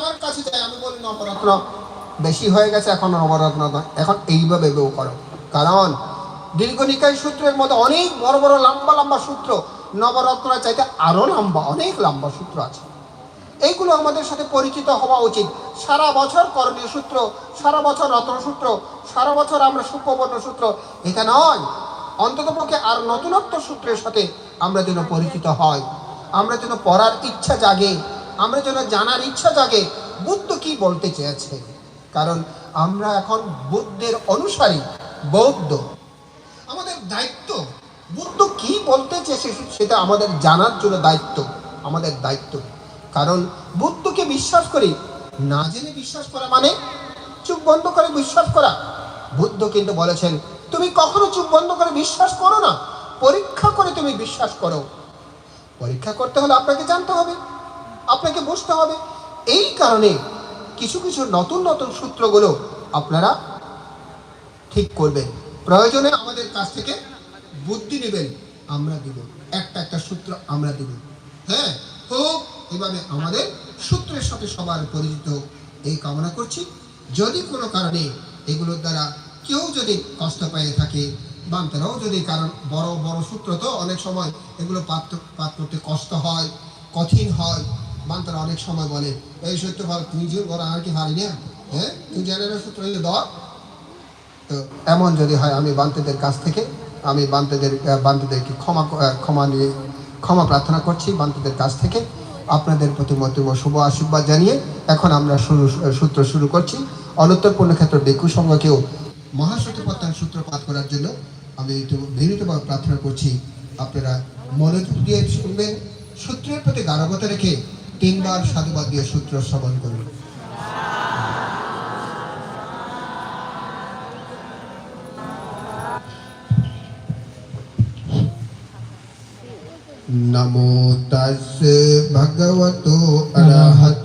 আমার কাছে যায় আমি বলি নবরত্ন বেশি হয়ে গেছে, এখন নবরত্ন এখন এইভাবে বেউ করো। কারণ দীর্ঘনিকায় সূত্রের মধ্যে অনেক বড় বড় লম্বা লম্বা সূত্র নবরত্ন চাইতে আরও লম্বা, অনেক লম্বা সূত্র আছে। এইগুলো আমাদের সাথে পরিচিত হওয়া উচিত। সারা বছর করণীয় সূত্র, সারা বছর রত্ন সূত্র, সারা বছর আমরা সুপ্রবর্ণ সূত্র। এটা নয় অন্ততপক্ষে আর নতুনত্ব সূত্রের সাথে আমরা যেন পরিচিত হয় আমরা যেন পড়ার ইচ্ছা জাগে আমরা যেন জানার ইচ্ছা জাগে, বুদ্ধ কি বলতে চেয়েছে? কারণ আমরা এখন বুদ্ধের অনুসারী, বৌদ্ধ। আমাদের দায়িত্ব, বুদ্ধ কি বলতে চেয়েছে সেটা আমাদের জানার জন্য দায়িত্ব, আমাদের দায়িত্ব। কারণ বুদ্ধকে বিশ্বাস করি, না জেনে বিশ্বাস করা মানে চুপ বন্ধ করে বিশ্বাস করা। বুদ্ধ কিন্তু বলেছেন, তুমি কখনো চুপ বন্ধ করে বিশ্বাস করো না? পরীক্ষা করে তুমি বিশ্বাস করো। পরীক্ষা করতে হলে আপনাকে জানতে হবে। আপনাকে বসতে হবে। এই কারণে কিছু কিছু নতুন নতুন সূত্রগুলো আপনারা ঠিক করবেন। প্রয়োজনে আমাদের কাছ থেকে বুদ্ধি নেবেন, আমরা দিব। একটা একটা সূত্র আমরা দিব। হ্যাঁ হোক, এভাবে আমাদের সূত্রের সাথে সবার পরিচিত এই কামনা করছি। যদি কোনো কারণে এগুলোর দ্বারা কেউ যদি কষ্ট পেয়ে থাকে, বান্তারাও যদি, কারণ বড় বড় সূত্র তো অনেক সময় এগুলো পাঠ করতে কষ্ট হয়, কঠিন হয় বান্তারা অনেক সময় বলে, এই সূত্র বল তুই যে বড় আর কি হারি না? হ্যাঁ? তুই সূত্র, এই দর তো এমন যদি হয়, আমি বান্তেদের কাছ থেকে, আমি বান্তেদের বান্তেদেরকে ক্ষমা ক্ষমা নিয়ে, ক্ষমা প্রার্থনা করছি বান্তেদের কাছ থেকে। আপনাদের প্রতি মধ্যম শুভ আশীর্বাদ জানিয়ে এখন আমরা শুরু, সূত্র শুরু করছি। অনুত্তর পূর্ণক্ষেত্র বেকু সংঘকেও মহাসত্যপত্তান সূত্র পাঠ করার জন্য আমি বিনীতভাবে প্রার্থনা করছি। আপনারা মনোযোগ দিয়ে শুনবেন। সূত্রের প্রতি গারবতা রেখে তিনবার সাধুবাদ দিয়ে সূত্র শ্রবণ করুন। নমো তাস ভগবত অরহত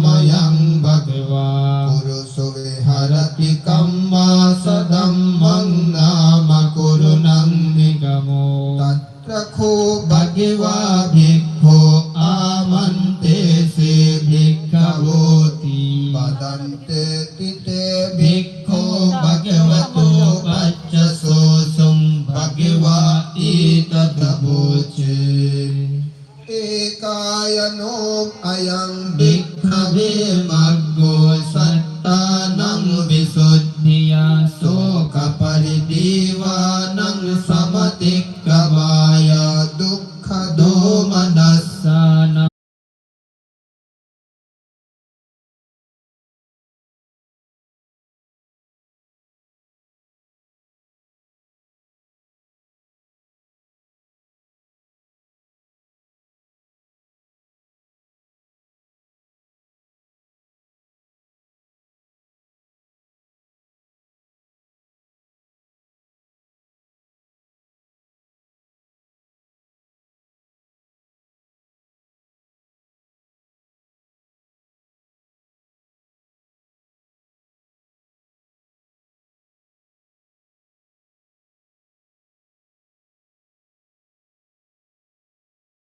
मयं भगवा। पुरुषो विहरति कम्मा सदम्।